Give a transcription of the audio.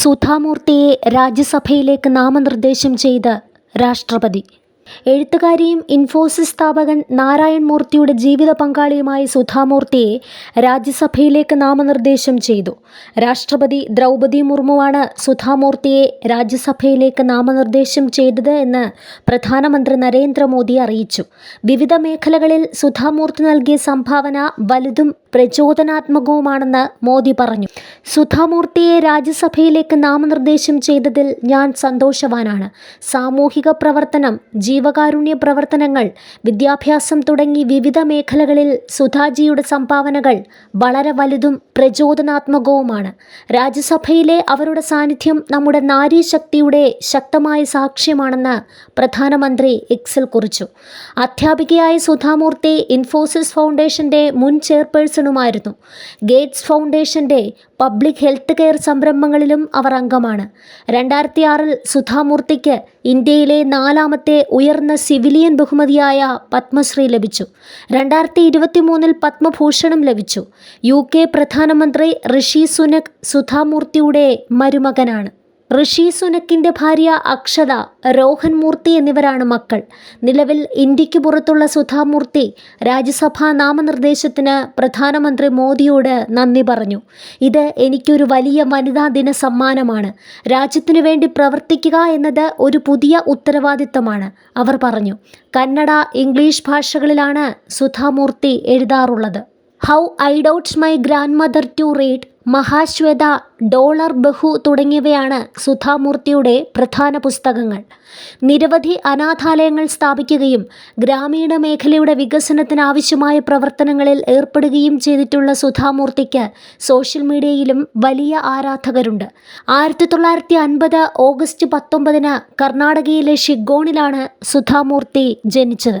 സുധാമൂർത്തിയെ രാജ്യസഭയിലേക്ക് നാമനിർദ്ദേശം ചെയ്ത് രാഷ്ട്രപതി. എഴുത്തുകാരിയും ഇൻഫോസിസ് സ്ഥാപകൻ നാരായൺ മൂർത്തിയുടെ ജീവിത പങ്കാളിയുമായ സുധാമൂർത്തിയെ രാജ്യസഭയിലേക്ക് നാമനിർദ്ദേശം ചെയ്തു. രാഷ്ട്രപതി ദ്രൗപതി മുർമുവാണ് സുധാമൂർത്തിയെ രാജ്യസഭയിലേക്ക് നാമനിർദ്ദേശം ചെയ്തത് എന്ന് പ്രധാനമന്ത്രി നരേന്ദ്രമോദി അറിയിച്ചു. വിവിധ മേഖലകളിൽ സുധാമൂർത്തി നൽകിയ സംഭാവന വലുതും പ്രചോദനാത്മകവുമാണെന്ന് മോദി പറഞ്ഞു. സുധാമൂർത്തിയെ രാജ്യസഭയിലേക്ക് നാമനിർദ്ദേശം ചെയ്തതിൽ ഞാൻ സന്തോഷവാനാണ്. സാമൂഹിക പ്രവർത്തനം ജീവകാരുണ്യ പ്രവർത്തനങ്ങൾ വിദ്യാഭ്യാസം തുടങ്ങി വിവിധ മേഖലകളിൽ സുധാജിയുടെ സംഭാവനകൾ വളരെ വലുതും പ്രചോദനാത്മകവുമാണ്. രാജ്യസഭയിലെ അവരുടെ സാന്നിധ്യം നമ്മുടെ നാരീശക്തിയുടെ ശക്തമായ സാക്ഷ്യമാണെന്ന് പ്രധാനമന്ത്രി എക്സിൽ കുറിച്ചു. അധ്യാപികയായ സുധാമൂർത്തി ഇൻഫോസിസ് ഫൗണ്ടേഷന്റെ മുൻ ചെയർപേഴ്സണുമായിരുന്നു. ഗേറ്റ്സ് ഫൗണ്ടേഷന്റെ പബ്ലിക് ഹെൽത്ത് കെയർ സംരംഭങ്ങളിലും അവർ അംഗമാണ്. രണ്ടായിരത്തി ആറിൽ സുധാമൂർത്തിക്ക് ഇന്ത്യയിലെ നാലാമത്തെ ഉയർന്ന സിവിലിയൻ ബഹുമതിയായ പത്മശ്രീ ലഭിച്ചു. രണ്ടായിരത്തി ഇരുപത്തി മൂന്നിൽ പത്മഭൂഷണം ലഭിച്ചു. യു കെ പ്രധാനമന്ത്രി ഋഷി സുനക് സുധാമൂർത്തിയുടെ മരുമകനാണ്. ഋഷി സുനക്കിന്റെ ഭാര്യ അക്ഷത രോഹൻ മൂർത്തി എന്നിവരാണ് മക്കൾ. നിലവിൽ ഇന്ത്യയ്ക്ക് പുറത്തുള്ള സുധാമൂർത്തി രാജ്യസഭാ നാമനിർദ്ദേശത്തിന് പ്രധാനമന്ത്രി മോദിയോട് നന്ദി പറഞ്ഞു. ഇത് എനിക്കൊരു വലിയ വനിതാ ദിന സമ്മാനമാണ്. രാജ്യത്തിനു വേണ്ടി പ്രവർത്തിക്കുക എന്നത് ഒരു പുതിയ ഉത്തരവാദിത്തമാണ് അവർ പറഞ്ഞു. കന്നഡ ഇംഗ്ലീഷ് ഭാഷകളിലാണ് Sudha Murty എഴുതാറുള്ളത്. How I taught my grandmother to read Mahashweta dollar Bahu തുടങ്ങിയവയാണ് സുധാമൂർത്തിയുടെ പ്രധാന പുസ്തകങ്ങൾ. നിരവധി അനാഥാലയങ്ങൾ സ്ഥാപിക്കുകയും ഗ്രാമീണ മേഖലയുടെ വികസനത്തിനാവശ്യമായ പ്രവർത്തനങ്ങളിൽ ഏർപ്പെടുകയും ചെയ്തിട്ടുള്ള സുധാമൂർത്തിക്ക് സോഷ്യൽ മീഡിയയിലും വലിയ ആരാധകരുണ്ട്. ആയിരത്തി തൊള്ളായിരത്തി അൻപത് ഓഗസ്റ്റ് പത്തൊമ്പതിന് കർണാടകയിലെ ഷിഗോണിലാണ് സുധാമൂർത്തി ജനിച്ചത്.